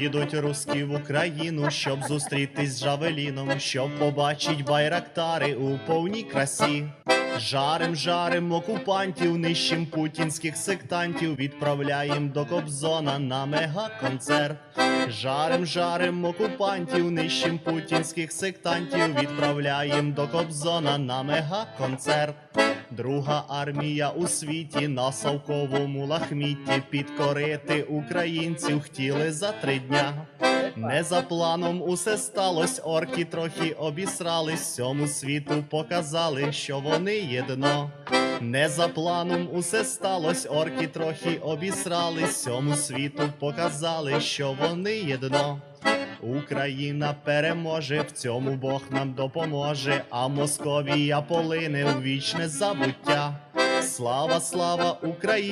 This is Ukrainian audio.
Їдуть руски в Україну, щоб зустрітись з Жавеліном, щоб побачить байрактари у повній красі. Жарим, жарим окупантів, нищим путінських сектантів, відправляєм до Кобзона на мегаконцерт. Жарим, жарим окупантів, нищим путінських сектантів, відправляєм до Кобзона на мегаконцерт. Друга армія у світі на совковому лахмітті підкорити українців хотіли за три дня. Не за планом усе сталось, орки трохи обісрались, всьому світу показали, що вони єдно. Не за планом усе сталось, орки трохи обісрались, всьому світу показали, що вони єдно. Україна переможе, в цьому Бог нам допоможе, а Московія полине у вічне забуття. Слава, слава Україні!